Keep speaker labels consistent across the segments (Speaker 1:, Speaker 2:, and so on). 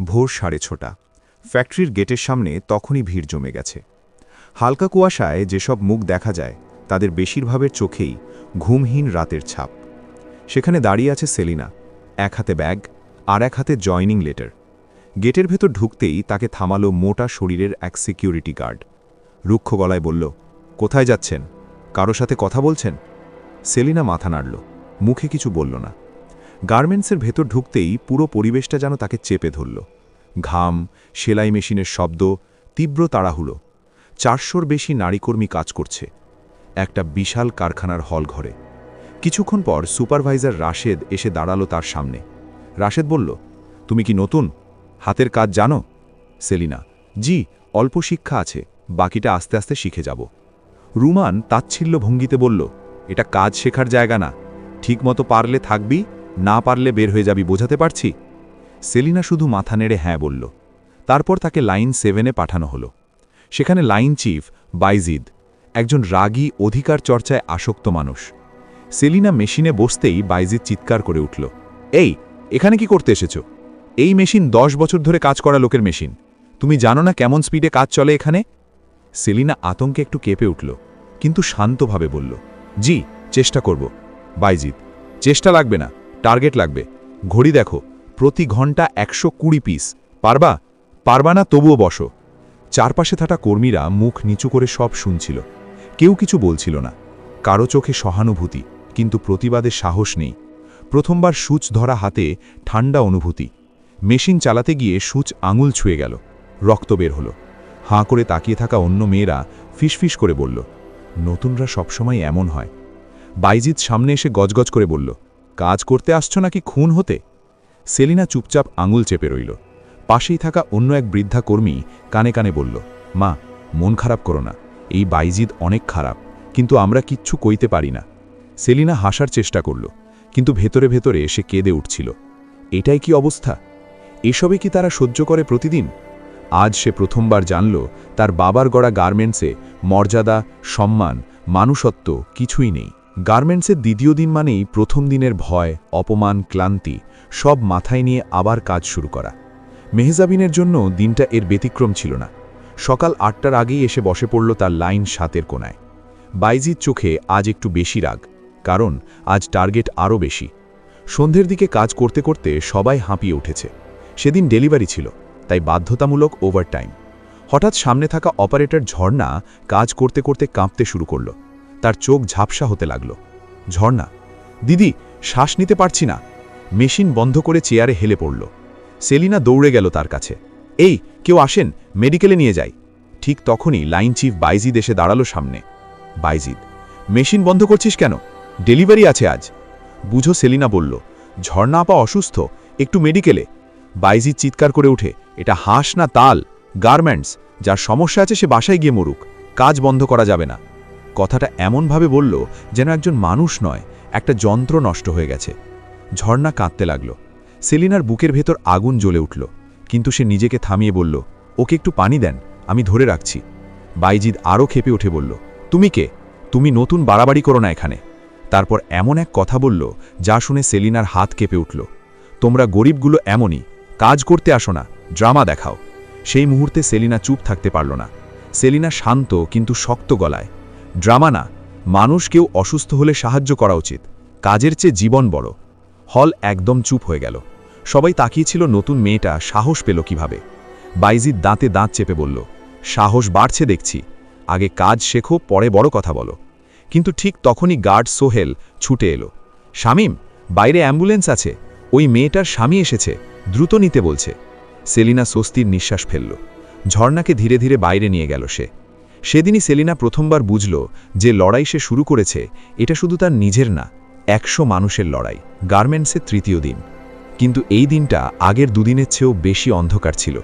Speaker 1: ভোর সাড়ে ছটা। ফ্যাক্টরির গেটের সামনে তখনই ভিড় জমে গেছে। হালকা কুয়াশায় যেসব মুখ দেখা যায়, তাদের বেশিরভাগের চোখেই ঘুমহীন রাতের ছাপ। সেখানে দাঁড়িয়ে আছে সেলিনা, এক হাতে ব্যাগ আর এক হাতে জয়নিং লেটার। গেটের ভেতর ঢুকতেই তাকে থামালো মোটা শরীরের এক সিকিউরিটি গার্ড। রুক্ষ গলায় বলল, কোথায় যাচ্ছেন? কারও সাথে কথা বলছেন? সেলিনা মাথা নাড়ল, মুখে কিছু বলল না। গার্মেন্টসের ভেতর ঢুকতেই পুরো পরিবেশটা যেন তাকে চেপে ধরল। ঘাম, সেলাই মেশিনের শব্দ, তীব্র তাড়াহুড়ো। চারশোর বেশি নারীকর্মী কাজ করছে। একটা বিশাল কারখানার হল ঘরে। কিছুক্ষণ পর সুপারভাইজার রাশেদ এসে দাঁড়াল তার সামনে। রাশেদ বলল, তুমি কি নতুন? হাতের কাজ জানো? সেলিনা, জি, অল্প শিক্ষা আছে, বাকিটা আস্তে আস্তে শিখে যাব। রুমান তাচ্ছিল্য ভঙ্গিতে বলল, এটা কাজ শেখার জায়গা না। ঠিকমতো পারলে থাকবি না পারলে বের হয়ে যাবি বোঝাতে পারছি? সেলিনা শুধু মাথা নেড়ে হ্যাঁ বলল। তারপর তাকে লাইন সেভেনে পাঠানো হলো। সেখানে লাইন চিফ বাইজিদ, একজন রাগী, অধিকার চর্চায় আসক্ত মানুষ। সেলিনা মেশিনে বসতেই বাইজিদ চিৎকার করে উঠল, এই, এখানে কি করতে এসেছ? এই মেশিন দশ বছর ধরে কাজ করা লোকের মেশিন। তুমি জানো না কেমন স্পিডে কাজ চলে এখানে? সেলিনা আতঙ্কে একটু কেঁপে উঠল, কিন্তু শান্তভাবে বলল, জি, চেষ্টা করব। বাইজিদ, চেষ্টা লাগবে না। টার্গেট লাগবে। ঘড়ি দেখো, প্রতি ঘণ্টা একশো কুড়ি পিস পারবা? পারবা না তবুও বসো। চারপাশে থাকা কর্মীরা মুখ নিচু করে সব শুনছিল। কেউ কিছু বলছিল না। কারও চোখে সহানুভূতি, কিন্তু প্রতিবাদে সাহস নেই। প্রথমবার সূচ ধরা হাতে ঠান্ডা অনুভূতি। মেশিন চালাতে গিয়ে সূচ আঙুল ছুঁয়ে গেল। রক্ত বের হলো। হাঁ করে তাকিয়ে থাকা অন্য মেয়েরা ফিসফিস করে বলল, নতুনরা সবসময় এমন হয়। বাইজিৎ সামনে এসে গজগজ করে বলল কাজ করতে আসছো নাকি খুন হতে? সেলিনা চুপচাপ আঙুল চেপে রইল। পাশেই থাকা অন্য এক বৃদ্ধা কর্মী কানে কানে বলল, মা, মন খারাপ করো না। এই বাইজিদ অনেক খারাপ, কিন্তু আমরা কিচ্ছু কইতে পারি না। সেলিনা হাসার চেষ্টা করল, কিন্তু ভেতরে ভেতরে সে কেঁদে উঠছিল। এটাই কি অবস্থা? এসবে কি তারা সহ্য করে প্রতিদিন? আজ সে প্রথমবার জানল, তার বাবার গড়া গার্মেন্টসে মর্যাদা, সম্মান, মানুষত্ব কিছুই নেই। গার্মেন্টসের দ্বিতীয় দিন মানেই প্রথম দিনের ভয়, অপমান, ক্লান্তি, সব মাথায় নিয়ে আবার কাজ শুরু করা। মেহজাবিনের জন্য দিনটা এর ব্যতিক্রম ছিল না। সকাল আটটার আগেই এসে বসে পড়ল তার লাইন সাতের কোনায়। বাইজির চোখে আজ একটু বেশি রাগ, কারণ আজ টার্গেট আরও বেশি। সন্ধ্যের দিকে কাজ করতে করতে সবাই হাঁপিয়ে উঠেছে। সেদিন ডেলিভারি ছিল, তাই বাধ্যতামূলক ওভারটাইম। হঠাৎ সামনে থাকা অপারেটর ঝর্ণা কাজ করতে করতে কাঁপতে শুরু করল। তার চোখ ঝাপসা হতে লাগল। ঝর্ণা, দিদি, শ্বাস নিতে পারছি না। মেশিন বন্ধ করে চেয়ারে হেলে পড়ল। সেলিনা দৌড়ে গেল তার কাছে। এই, কেউ আসেন? মেডিকেলে নিয়ে যাই। ঠিক তখনই লাইন চিফ বাইজিদ এসে দাঁড়াল সামনে। বাইজিদ, মেশিন বন্ধ করছিস কেন? ডেলিভারি আছে আজ। বুঝো সেলিনা বলল, ঝর্ণা আপা অসুস্থ, একটু মেডিকেলে। বাইজিদ চিৎকার করে উঠে এটা হাঁস না তাল, গার্মেন্টস, যার সমস্যা আছে সে বাসায় গিয়ে মরুক। কাজ বন্ধ করা যাবে না। কথাটা এমনভাবে বলল যেন একজন মানুষ নয়, একটা যন্ত্র নষ্ট হয়ে গেছে। ঝর্ণা কাঁদতে লাগল। সেলিনার বুকের ভেতর আগুন জ্বলে উঠল, কিন্তু সে নিজেকে থামিয়ে বলল, ওকে একটু পানি দেন, আমি ধরে রাখছি। বাইজিদ আরও খেপে উঠে বলল, তুমি কে? তুমি নতুন বাড়াবাড়ি করো না এখানে। তারপর এমন এক কথা বলল, যা শুনে সেলিনার হাত কেঁপে উঠল, তোমরা গরিবগুলো এমনই, কাজ করতে আসো না, ড্রামা দেখাও। সেই মুহূর্তে সেলিনা চুপ থাকতে পারল না। সেলিনা শান্ত কিন্তু শক্ত গলায় ড্রামা না, মানুষ কেউ অসুস্থ হলে সাহায্য করা উচিত। কাজের চেয়ে জীবন বড়। হল একদম চুপ হয়ে গেল। সবাই তাকিয়েছিল নতুন মেয়েটা সাহস পেল কীভাবে। বাইজিদ দাঁতে দাঁত চেপে বলল, সাহস বাড়ছে দেখছি। আগে কাজ শেখো, পরে বড় কথা বলো। কিন্তু ঠিক তখনই গার্ড সোহেল ছুটে এলো। শামিম, বাইরে অ্যাম্বুলেন্স আছে। ওই মেয়েটার স্বামী এসেছে, দ্রুত নিতে বলছে। সেলিনা স্বস্তির নিঃশ্বাস ফেলল। ঝর্ণাকে ধীরে ধীরে বাইরে নিয়ে গেল সে। সেদিনই সেলিনা প্রথমবার বুঝল যে লড়াই সে শুরু করেছে, এটা শুধু তার নিজের না, একশো মানুষের লড়াই গার্মেন্টসের তৃতীয় দিন। কিন্তু এই দিনটা আগের দুদিনের চেয়েও বেশি অন্ধকার ছিল,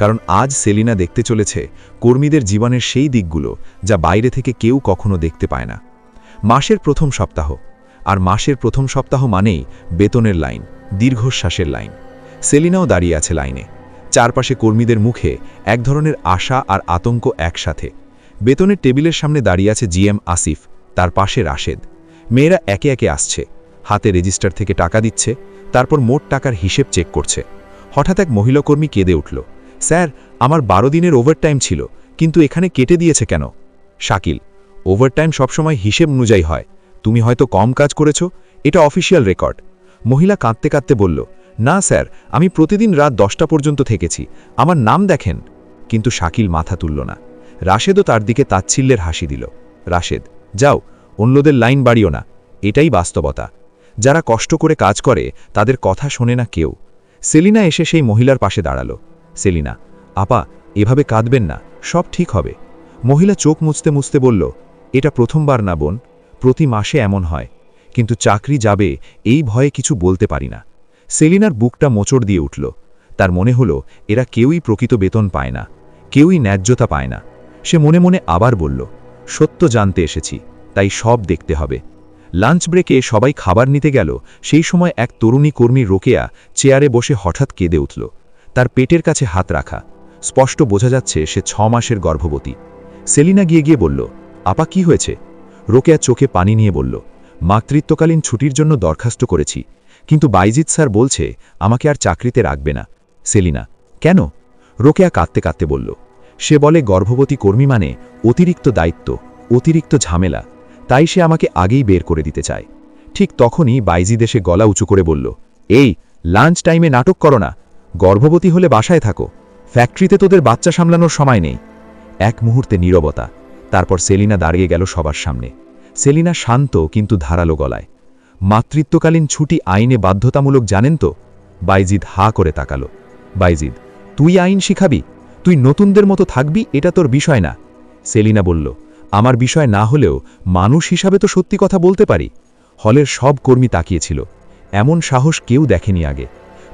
Speaker 1: কারণ আজ সেলিনা দেখতে চলেছে কর্মীদের জীবনের সেই দিকগুলো যা বাইরে থেকে কেউ কখনো দেখতে পায় না। মাসের প্রথম সপ্তাহ, আর মাসের প্রথম সপ্তাহ মানেই বেতনের লাইন, দীর্ঘশ্বাসের লাইন। সেলিনাও দাঁড়িয়ে আছে লাইনে, চারপাশে কর্মীদের মুখে এক ধরনের আশা আর আতঙ্ক একসাথে। বেতনের টেবিলের সামনে দাঁড়িয়ে আছে জিএম আসিফ, তার পাশে রাশেদ। মেয়েরা একে একে আসছে। হাতে রেজিস্টার থেকে টাকা দিচ্ছে, তারপর মোট টাকার হিসেব চেক করছে।
Speaker 2: হঠাৎ এক মহিলা কর্মী কেঁদে উঠল। স্যার, আমার বারো দিনের ওভারটাইম ছিল, কিন্তু এখানে কেটে দিয়েছে কেন? শাকিল, ওভারটাইম সবসময় হিসেব অনুযায়ী হয়। তুমি হয়তো কম কাজ করেছ, এটা অফিসিয়াল রেকর্ড। মহিলা কাঁদতে কাঁদতে বলল, না স্যার, আমি প্রতিদিন রাত দশটা পর্যন্ত থেকেছি, আমার নাম দেখেন। কিন্তু শাকিল মাথা তুলল না। রাশেদও তার দিকে তাচ্ছিল্যের হাসি দিল। রাশেদ, যাও, অন্যদের লাইন বাড়িও না। এটাই বাস্তবতা। যারা কষ্ট করে কাজ করে, তাদের কথা শোনে না কেউ। সেলিনা এসে সেই মহিলার পাশে দাঁড়াল। সেলিনা, আপা, এভাবে কাঁদবেন না। সব ঠিক হবে। মহিলা চোখ মুছতে মুছতে বলল, এটা প্রথমবার না বোন, প্রতি মাসে এমন হয়। কিন্তু চাকরি যাবে, এই ভয়ে কিছু বলতে পারি না। সেলিনার বুকটা মোচড় দিয়ে উঠল। তার মনে হলো, এরা কেউই প্রকৃত বেতন পায় না, কেউই ন্যায্যতা পায় না। সে মনে মনে আবার বলল, সত্য জানতে এসেছি, তাই সব দেখতে হবে। লাঞ্চ ব্রেকে সবাই খাবার নিতে গেল, সেই সময় এক তরুণী কর্মী রোকেয়া চেয়ারে বসে হঠাৎ কেঁদে উঠল। তার পেটের কাছে হাত রাখা। স্পষ্ট বোঝা যাচ্ছে সে ছ মাসের গর্ভবতী। সেলিনা গিয়ে গিয়ে বলল, আপা, কি হয়েছে? রোকেয়া চোখে পানি নিয়ে বলল, মাতৃত্বকালীন ছুটির জন্য দরখাস্ত করেছি, কিন্তু বাইজিৎ স্যার বলছে আমাকে আর চাকরিতে রাখবে না। সেলিনা, কেন? রোকেয়া কাঁদতে কাঁদতে বলল সে বলে, গর্ভবতী কর্মী মানে অতিরিক্ত দায়িত্ব, অতিরিক্ত ঝামেলা। তাই সে আমাকে আগেই বের করে দিতে চায়। ঠিক তখনই বাইজি দেশে গলা উঁচু করে বলল, এই, লাঞ্চ টাইমে নাটক করো না। গর্ভবতী হলে বাসায় থাকো। ফ্যাক্টরিতে তোদের বাচ্চা সামলানোর সময় নেই। এক মুহূর্তে নীরবতা। তারপর সেলিনা দাঁড়িয়ে গেল সবার সামনে। সেলিনা শান্ত কিন্তু ধারালো গলায়। মাতৃত্বকালীন ছুটি আইনে বাধ্যতামূলক জানেন তো? বাইজিদ হা করে তাকালো। বাইজিদ, তুই আইন শিখাবি? তুই নতুনদের মতো থাকবি, এটা তোর বিষয় না। সেলিনা বলল, আমার বিষয় না হলেও মানুষ হিসাবে তো সত্যি কথা বলতে পারি। হলের সব কর্মী তাকিয়েছিল। এমন সাহস কেউ দেখেনি আগে।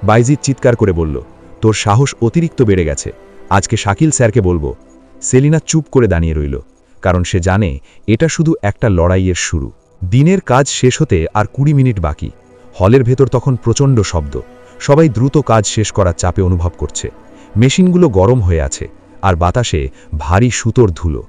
Speaker 2: বাইজিদ চিৎকার করে বলল, তোর সাহস অতিরিক্ত বেড়ে গেছে। আজকে শাকিল স্যারকে বলব। সেলিনা চুপ করে দাঁড়িয়ে রইল, কারণ সে জানে এটা শুধু একটা লড়াইয়ের শুরু। দিনের কাজ শেষ হতে আর কুড়ি মিনিট বাকি। হলের ভেতর তখন প্রচণ্ড শব্দ। সবাই দ্রুত কাজ শেষ করার চাপে অনুভব করছে। মেশিনগুলো গরম হয়ে আছে, আর বাতাসে ভারী সুতোর ধুলো।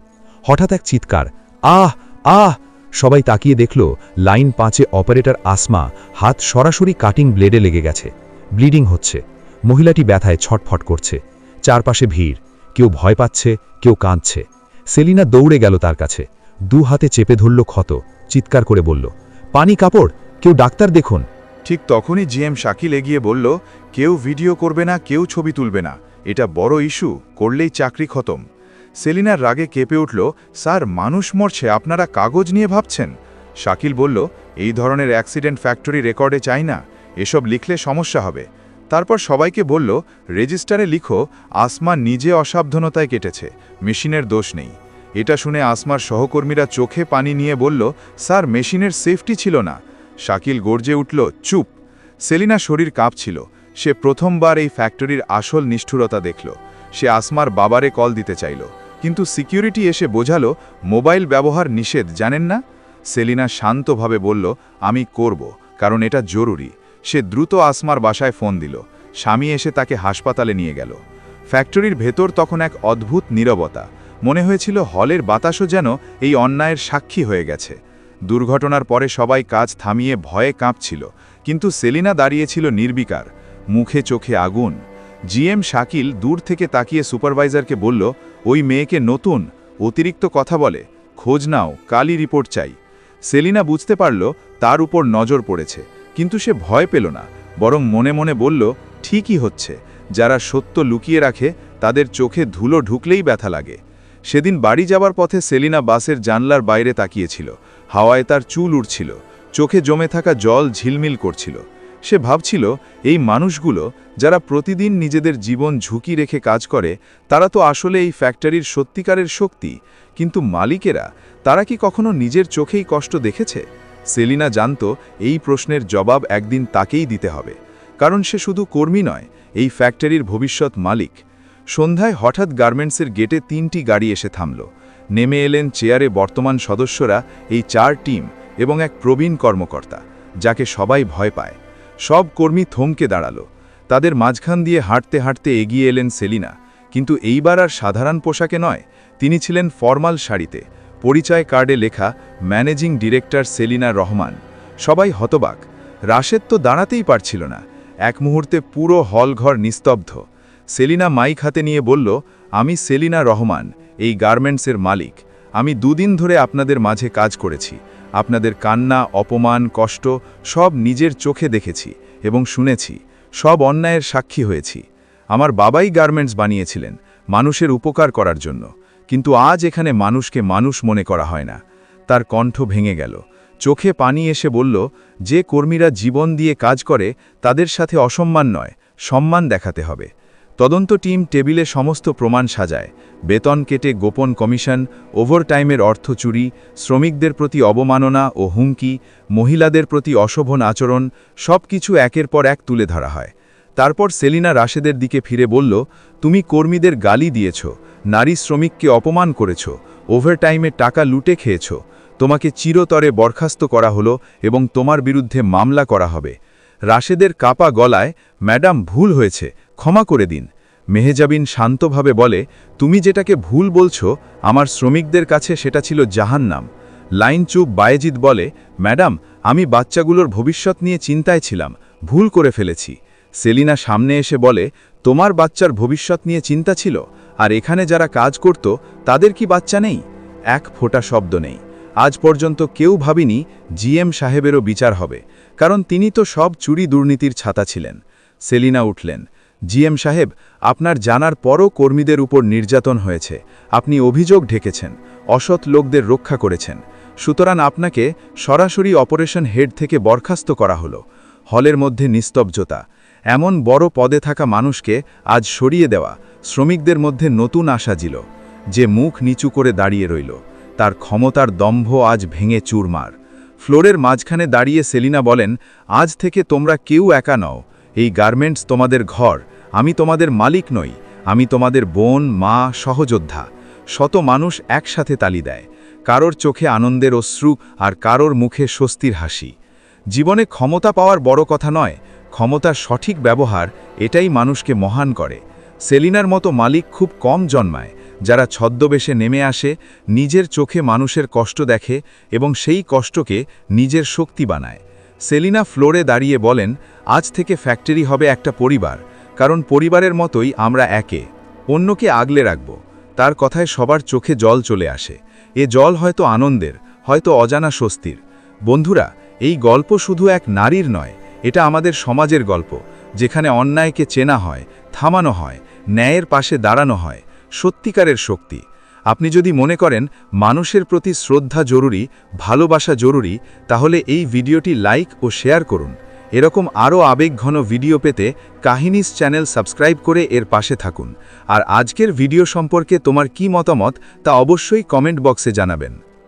Speaker 2: হঠাৎ এক চিৎকার, আহ আহ! সবাই তাকিয়ে দেখল লাইন পাঁচে অপারেটর আসমা হাত সরাসরি কাটিং ব্লেডে লেগে গেছে। ব্লিডিং হচ্ছে। মহিলাটি ব্যথায় ছটফট করছে। চারপাশে ভিড়। কেউ ভয় পাচ্ছে, কেউ কাঁদছে। সেলিনা দৌড়ে গেল তার কাছে। দু হাতে চেপে ধরল ক্ষত। চিৎকার করে বলল, পানি কাপড়, কেউ ডাক্তার দেখুন।
Speaker 3: ঠিক তখনই জিএম শাকিল এগিয়ে বলল, কেউ ভিডিও করবে না, কেউ ছবি তুলবে না। এটা বড় ইস্যু, করলেই চাকরি খতম। সেলিনার রাগে কেঁপে উঠল, স্যার, মানুষ মরছে, আপনারা কাগজ নিয়ে ভাবছেন? শাকিল বলল, এই ধরনের অ্যাক্সিডেন্ট ফ্যাক্টরি রেকর্ডে চাই না, এসব লিখলে সমস্যা হবে। তারপর সবাইকে বলল, রেজিস্টারে লিখো, আসমা নিজে অসাবধানতায় কেটেছে, মেশিনের দোষ নেই। এটা শুনে আসমার সহকর্মীরা চোখে পানি নিয়ে বলল, স্যার, মেশিনের সেফটি ছিল না। শাকিল গর্জে উঠল, চুপ। সেলিনা শরীর কাঁপছিল সে প্রথমবার এই ফ্যাক্টরির আসল নিষ্ঠুরতা দেখল। সে আসমার বাবারে কল দিতে চাইল। কিন্তু সিকিউরিটি এসে বোঝালো, মোবাইল ব্যবহার নিষেধ, জানেন না? সেলিনা শান্তভাবে বলল, আমি করব, কারণ এটা জরুরি। সে দ্রুত আসমার বাসায় ফোন দিল। স্বামী এসে তাকে হাসপাতালে নিয়ে গেল। ফ্যাক্টরির ভেতর তখন এক অদ্ভুত নীরবতা। মনে হয়েছিল হলের বাতাসও যেন এই অন্যায়ের সাক্ষী হয়ে গেছে। দুর্ঘটনার পরে সবাই কাজ থামিয়ে ভয়ে কাঁপছিল। কিন্তু সেলিনা দাঁড়িয়েছিল নির্বিকার। মুখে চোখে আগুন। জিএম শাকিল দূর থেকে তাকিয়ে সুপারভাইজারকে বলল, ওই মেয়েকে নতুন, অতিরিক্ত কথা বলে, খোঁজ নাও, কালই রিপোর্ট চাই। সেলিনা বুঝতে পারল, তার উপর নজর পড়েছে, কিন্তু সে ভয় পেল না, বরং মনে মনে বলল, ঠিকই হচ্ছে, যারা সত্য লুকিয়ে রাখে, তাদের চোখে ধুলো ঢুকলেই ব্যথা লাগে। সেদিন বাড়ি যাবার পথে সেলিনা বাসের জানলার বাইরে তাকিয়েছিল, হাওয়ায় তার চুল উড়ছিল, চোখে জমে থাকা জল ঝিলমিল করছিল। সে ভাবছিল, এই মানুষগুলো যারা প্রতিদিন নিজেদের জীবন ঝুঁকি রেখে কাজ করে, তারা তো আসলে এই ফ্যাক্টরির সত্যিকারের শক্তি। কিন্তু মালিকেরা, তারা কি কখনো নিজের চোখেই কষ্ট দেখেছে? সেলিনা জানত, এই প্রশ্নের জবাব একদিন তাকেই দিতে হবে। কারণ সে শুধু কর্মী নয়, এই ফ্যাক্টরির ভবিষ্যৎ মালিক। সন্ধ্যায় হঠাৎ গার্মেন্টসের গেটে তিনটি গাড়ি এসে থামল। নেমে এলেন চেয়ারে বর্তমান সদস্যরা, এই চার টিম এবং এক প্রবীণ কর্মকর্তা, যাকে সবাই ভয় পায়। সব কর্মী থমকে দাঁড়াল। তাদের মাঝখান দিয়ে হাঁটতে হাঁটতে এগিয়ে এলেন সেলিনা। কিন্তু এইবার আর সাধারণ পোশাকে নয়, তিনি ছিলেন ফরমাল শাড়িতে। পরিচয় কার্ডে লেখা, ম্যানেজিং ডিরেক্টর সেলিনা রহমান। সবাই হতবাক। রাশেদ তো দাঁড়াতেই পারছিল না। এক মুহূর্তে পুরো হলঘর নিস্তব্ধ। সেলিনা মাইক হাতে নিয়ে বলল, আমি সেলিনা রহমান, এই গার্মেন্টসের মালিক। আমি দুদিন ধরে আপনাদের মাঝে কাজ করেছি। আপনাদের কান্না, অপমান, কষ্ট সব নিজের চোখে দেখেছি এবং শুনেছি, সব অন্যায়ের সাক্ষী হয়েছি। আমার বাবাই গার্মেন্টস বানিয়েছিলেন, মানুষের উপকার করার জন্য। কিন্তু আজ এখানে মানুষকে মানুষ মনে করা হয় না। তার কণ্ঠ ভেঙে গেল। চোখে পানি এসে বলল, যে কর্মীরা জীবন দিয়ে কাজ করে, তাদের সাথে অসম্মান নয়, সম্মান দেখাতে হবে। তদন্ত টিম টেবিলে সমস্ত প্রমাণ সাজায়। বেতন কেটে গোপন কমিশন, ওভারটাইমের অর্থ চুরি, শ্রমিকদের প্রতি অবমাননা ও হুমকি, মহিলাদের প্রতি অশোভন আচরণ সব কিছু একের পর এক তুলে ধরা হয়। তারপর সেলিনা রাশেদের দিকে ফিরে বলল, তুমি কর্মীদের গালি দিয়েছ, নারী শ্রমিককে অপমান করেছ, ওভারটাইমে টাকা লুটে খেয়েছ, তোমাকে চিরতরে বরখাস্ত করা হলো এবং তোমার বিরুদ্ধে মামলা করা হবে। রাশেদের কাপা গলায়, ম্যাডাম, ভুল হয়েছে ক্ষমা করে দিন। মেহেজাবিন শান্তভাবে বলে, তুমি যেটাকে ভুল বলছো, আমার শ্রমিকদের কাছে সেটা ছিল জাহান্নাম। লাইন চুপ বায়েজিদ বলে, ম্যাডাম, আমি বাচ্চাগুলোর ভবিষ্যৎ নিয়ে চিন্তায় ছিলাম, ভুল করে ফেলেছি। সেলিনা সামনে এসে বলে, তোমার বাচ্চার ভবিষ্যৎ নিয়ে চিন্তা ছিল, আর এখানে যারা কাজ করত, তাদের কি বাচ্চা নেই? এক ফোঁটা শব্দ নেই। আজ পর্যন্ত কেউ ভাবিনি জিএম সাহেবেরও বিচার হবে, কারণ তিনি তো সব চুরি দুর্নীতির ছাতা ছিলেন। সেলিনা উঠলেন জিএম সাহেব, আপনার জানার পরও কর্মীদের উপর নির্যাতন হয়েছে। আপনি অভিযোগ ঢেকেছেন, অসৎ লোকদের রক্ষা করেছেন। সুতরাং আপনাকে সরাসরি অপারেশন হেড থেকে বরখাস্ত করা হলো। হলের মধ্যে নিস্তব্ধতা। এমন বড় পদে থাকা মানুষকে আজ সরিয়ে দেওয়া শ্রমিকদের মধ্যে নতুন আশা জিল। যে মুখ নিচু করে দাঁড়িয়ে রইল, তার ক্ষমতার দম্ভ আজ ভেঙে চুরমার। ফ্লোরের মাঝখানে দাঁড়িয়ে সেলিনা বলেন, আজ থেকে তোমরা কেউ একা নও এই গার্মেন্টস তোমাদের ঘর, আমি তোমাদের মালিক নই, আমি তোমাদের বোন, মা, সহযোদ্ধা। শত মানুষ একসাথে তালি দেয়, কারোর চোখে আনন্দের অশ্রু আর কারোর মুখে স্বস্তির হাসি। জীবনে ক্ষমতা পাওয়ার বড় কথা নয় ক্ষমতার সঠিক ব্যবহার, এটাই মানুষকে মহান করে। সেলিনার মতো মালিক খুব কম জন্মায়, যারা ছদ্মবেশে নেমে আসে, নিজের চোখে মানুষের কষ্ট দেখে এবং সেই কষ্টকে নিজের শক্তি বানায়। সেলিনা ফ্লোরে দাঁড়িয়ে বলেন, আজ থেকে ফ্যাক্টরি হবে একটা পরিবার, কারণ পরিবারের মতোই আমরা একে, অন্যকে আগলে রাখব। তার কথায় সবার চোখে জল চলে আসে। এ জল হয়তো আনন্দের, হয়তো অজানা স্বস্তির। বন্ধুরা, এই গল্প শুধু এক নারীর নয়, এটা আমাদের সমাজের গল্প, যেখানে অন্যায়কে চেনা হয়, থামানো হয়, ন্যায়ের পাশে দাঁড়ানো হয়, সত্যিকারের শক্তি। আপনি যদি মনে করেন মানুষের প্রতি শ্রদ্ধা জরুরি, ভালোবাসা জরুরি, তাহলে এই ভিডিওটি লাইক ও শেয়ার করুন। এরকম আরও আবেগঘন ভিডিও পেতে কাহিনিস চ্যানেল সাবস্ক্রাইব করে এর পাশে থাকুন। আর আজকের ভিডিও সম্পর্কে তোমার কি মতামত তা অবশ্যই কমেন্ট বক্সে জানাবেন।